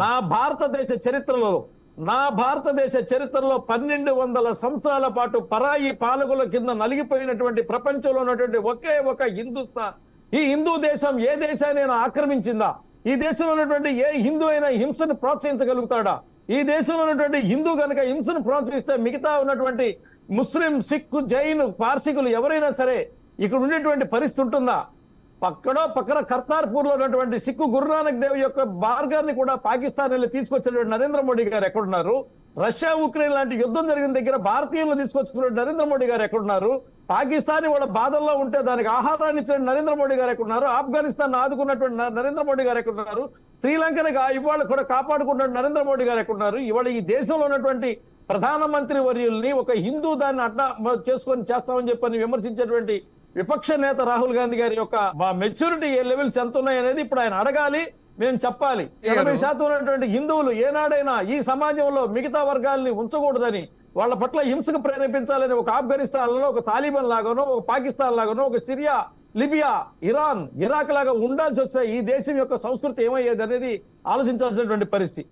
నా భారతదేశ చరిత్రలో నా భారతదేశ చరిత్రలో పన్నెండు వందల సంవత్సరాల పాటు పరాయి పాలకుల కింద నలిగిపోయినటువంటి ప్రపంచంలో ఉన్నటువంటి ఒకే ఒక హిందుస్థాన్. ఈ హిందూ దేశం ఏ దేశాన్ని ఆక్రమించిందా? ఈ దేశంలో ఉన్నటువంటి ఏ హిందూ అయినా హింసను ప్రోత్సహించగలుగుతాడా? ఈ దేశంలో ఉన్నటువంటి హిందూ కనుక హింసను ప్రోత్సహిస్తే మిగతా ఉన్నటువంటి ముస్లిం సిక్కు జైన్ పార్సికులు ఎవరైనా సరే ఇక్కడ ఉండేటువంటి పరిస్థితి ఉంటుందా? పక్కడో పక్కన కర్తార్పూర్లో ఉన్నటువంటి సిక్కు గురునానక్ దేవ్ యొక్క మార్గాన్ని కూడా పాకిస్తాన్ వెళ్ళి తీసుకొచ్చినటువంటి నరేంద్ర మోడీ గారు ఎక్కడున్నారు? రష్యా ఉక్రెయిన్ లాంటి యుద్ధం జరిగిన దగ్గర భారతీయులను తీసుకొచ్చుకున్న నరేంద్ర మోడీ గారు ఎక్కడున్నారు? పాకిస్తాన్ వాళ్ళ బాధల్లో ఉంటే దానికి ఆహారాన్ని ఇచ్చిన నరేంద్ర మోడీ గారు ఎక్కడున్నారు? ఆఫ్ఘనిస్తాన్ ఆదుకున్నటువంటి నరేంద్ర మోడీ గారు ఎక్కడున్నారు? శ్రీలంకని ఇవాళ కూడా కాపాడుకున్న నరేంద్ర మోడీ గారు ఎక్కడున్నారు? ఇవాళ ఈ దేశంలో ఉన్నటువంటి ప్రధానమంత్రి వర్యుల్ని ఒక హిందూ దాన్ని అడ్డా చేసుకొని చేస్తామని చెప్పని విమర్శించేటువంటి విపక్ష నేత రాహుల్ గాంధీ గారి యొక్క మా మెచ్యూరిటీ ఏ లెవెల్స్ ఎంత ఉన్నాయి అనేది ఇప్పుడు ఆయన అడగాలి మేము చెప్పాలి. ఎనభై శాతం ఉన్నటువంటి హిందువులు ఏనాడైనా ఈ సమాజంలో మిగతా వర్గాల్ని ఉంచకూడదని వాళ్ళ పట్ల హింసకు ప్రేరేపించాలని ఒక ఆఫ్ఘనిస్తాన్లో ఒక తాలిబాన్ లాగానో ఒక పాకిస్తాన్ లాగానో ఒక సిరియా లిబియా ఇరాన్ ఇరాక్ లాగా ఉండాల్సి వస్తే ఈ దేశం యొక్క సంస్కృతి ఏమయ్యేది అనేది ఆలోచించాల్సినటువంటి పరిస్థితి.